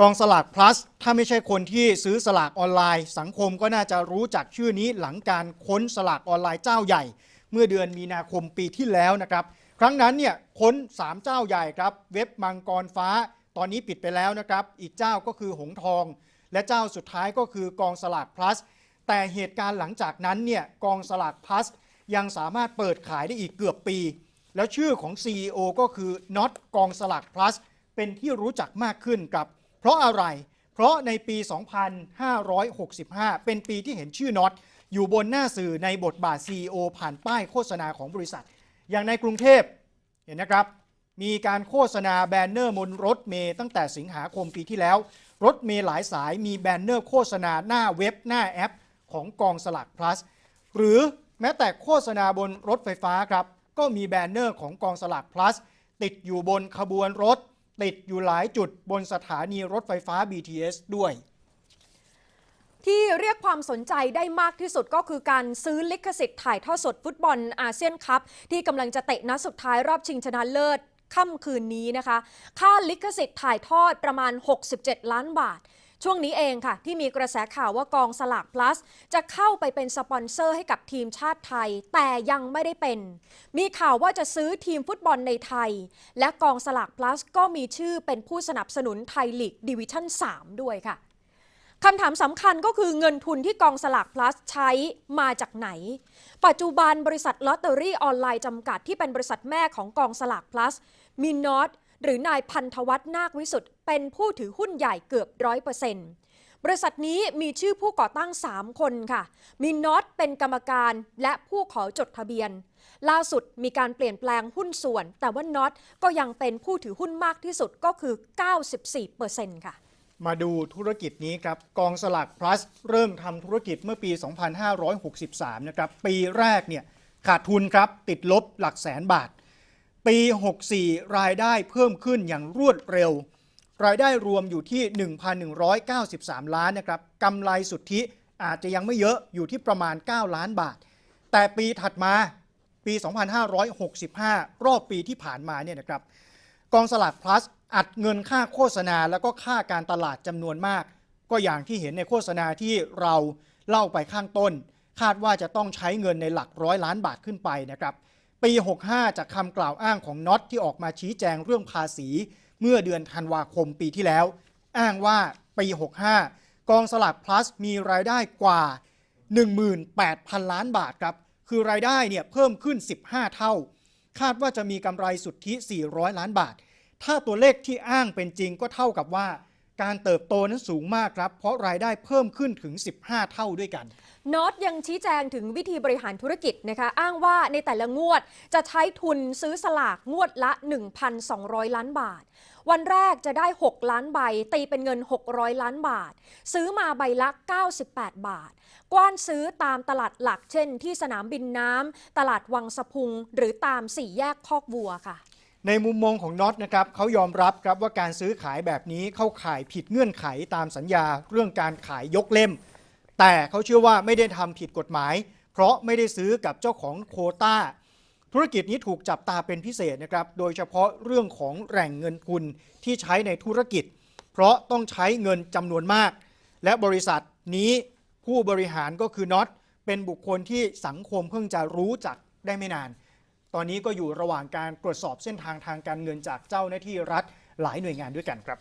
กองสลาก plus ถ้าไม่ใช่คนที่ซื้อสลากออนไลน์ สังคมก็น่าจะรู้จักชื่อนี้หลังการค้นสลากออนไลน์เจ้าใหญ่ เมื่อเดือนมีนาคมปีที่แล้วนะครับ ครั้งนั้นเนี่ยค้น 3 เจ้าใหญ่ครับ เว็บมังกรฟ้า ตอนนี้ปิดไปแล้วนะครับ อีกเจ้าก็คือหงทอง และเจ้าสุดท้ายก็คือกองสลาก plus แต่เหตุการณ์หลังจากนั้นเนี่ยกองสลาก plus ยังสามารถเปิดขายได้อีกเกือบปี แล้วชื่อของ CEO ก็คือน็อตกองสลาก plus เป็นที่รู้จักมากขึ้นครับ เพราะอะไร เพราะในปี 2565 เป็นปีที่เห็นชื่อน็อตอยู่บนหน้าสื่อในบทบาท CEO ผ่านป้ายโฆษณาของบริษัท อย่างในกรุงเทพเห็นนะครับ มีการโฆษณาแบนเนอร์บนรถเมย์ตั้งแต่สิงหาคมปีที่แล้ว รถเมย์หลายสายมีแบนเนอร์โฆษณาหน้าเว็บหน้าแอป ของกองสลาก plus หรือแม้แต่โฆษณาบนรถไฟฟ้าครับ ก็มีแบนเนอร์ของกองสลาก plus ติดอยู่บนขบวนรถ ติดอยู่หลายจุดบนสถานีรถไฟฟ้า BTS ด้วย ที่เรียกความสนใจได้มากที่สุดก็คือการซื้อลิขสิทธิ์ถ่ายทอดสดฟุตบอลอาเซียนคัพที่กำลังจะเตะนัดสุดท้ายรอบชิงชนะเลิศค่ำคืนนี้นะคะ ค่าลิขสิทธิ์ถ่ายทอดประมาณ 67 ล้านบาท ช่วงนี้เองค่ะ ที่มีกระแสข่าวว่ากองสลาก plus จะเข้าไปเป็นสปอนเซอร์ให้กับทีมชาติไทย แต่ยังไม่ได้เป็น มีข่าวว่าจะซื้อทีมฟุตบอลในไทย และกองสลาก plus ก็มีชื่อเป็นผู้สนับสนุนไทยลีกดิวิชั่น 3 ด้วยค่ะคำถามสำคัญก็คือเงินทุนที่กองสลาก plus ใช้มาจากไหน ปัจจุบันบริษัทลอตเตอรี่ออนไลน์จำกัดที่เป็นบริษัทแม่ของกองสลาก plus มีนอตหรือนายพันธวัฒน์นาควิสุทธ์ เป็นผู้ถือหุ้นใหญ่เกือบร้อยเปอร์เซ็นต์บริษัทนี้มีชื่อผู้ก่อตั้ง 3 คนค่ะ มีน็อตเป็นกรรมการและผู้ขอจดทะเบียน ล่าสุดมีการเปลี่ยนแปลงหุ้นส่วน แต่ว่าน็อตก็ยังเป็นผู้ถือหุ้นมากที่สุดก็คือ 94%ค่ะ มาดูธุรกิจนี้ครับ กองสลาก plus เริ่มทำธุรกิจเมื่อปี 2563 นะครับ ปีแรกเนี่ยขาดทุนครับ ติดลบหลักแสนบาท ปี 64 รายได้เพิ่มขึ้นอย่างรวดเร็ว รายได้รวมอยู่ที่ 1,193 ล้านนะครับกำไรสุทธิอาจจะยังไม่เยอะอยู่ที่ประมาณ 9 ล้านบาท แต่ปีถัดมาปี 2565 รอบปีที่ผ่านมาเนี่ยนะครับกองสลาก plus อัดเงินค่าโฆษณาแล้วก็ค่าการตลาดจำนวนมาก ก็อย่างที่เห็นในโฆษณาที่เราเล่าไปข้างต้น คาดว่าจะต้องใช้เงินในหลักร้อยล้านบาทขึ้นไปนะครับปี 65 จากคำกล่าวอ้างของน็อตที่ออกมาชี้แจงเรื่องภาษี เมื่อเดือนธันวาคมปีที่แล้ว อ้างว่าปี 65 กองสลาก plus มีรายได้กว่า 18,000 ล้านบาทครับ คือรายได้เนี่ยเพิ่มขึ้น 15 เท่า คาดว่าจะมีกำไรสุทธิ 400 ล้านบาท ถ้าตัวเลขที่อ้างเป็นจริงก็เท่ากับว่า การเติบโตนั้นสูงมากครับ เพราะรายได้เพิ่มขึ้นถึง 15 เท่าด้วยกันน็อตยังชี้แจงถึงวิธีบริหารธุรกิจนะคะ อ้างว่าในแต่ละงวดจะใช้ทุนซื้อสลากงวดละ 1,200 ล้านบาท วันแรกจะได้ 6 ล้านใบ ตีเป็นเงิน 600 ล้านบาท ซื้อมาใบละ 98 บาท กว้านซื้อตามตลาดหลักเช่น ที่สนามบินน้ำตลาดวังสะพุง หรือตามสี่แยกคอกวัวค่ะ ในมุมมองของน็อตนะครับเขายอมรับครับว่าการซื้อขายแบบนี้เข้าข่ายผิดเงื่อนไขตามสัญญาเรื่องการขายยกเล่ม แต่เขาเชื่อว่าไม่ได้ทำผิดกฎหมาย เพราะไม่ได้ซื้อกับเจ้าของโคต้า ธุรกิจนี้ถูกจับตาเป็นพิเศษนะครับโดยเฉพาะเรื่องของแหล่งเงินทุนที่ใช้ในธุรกิจ เพราะต้องใช้เงินจำนวนมาก และบริษัทนี้ผู้บริหารก็คือน็อตเป็นบุคคลที่สังคมเพิ่งจะรู้จักได้ไม่นาน ตอนนี้ก็อยู่ระหว่างการตรวจสอบเส้นทางทางการเงินจากเจ้าหน้าที่รัฐหลายหน่วยงานด้วยกันครับ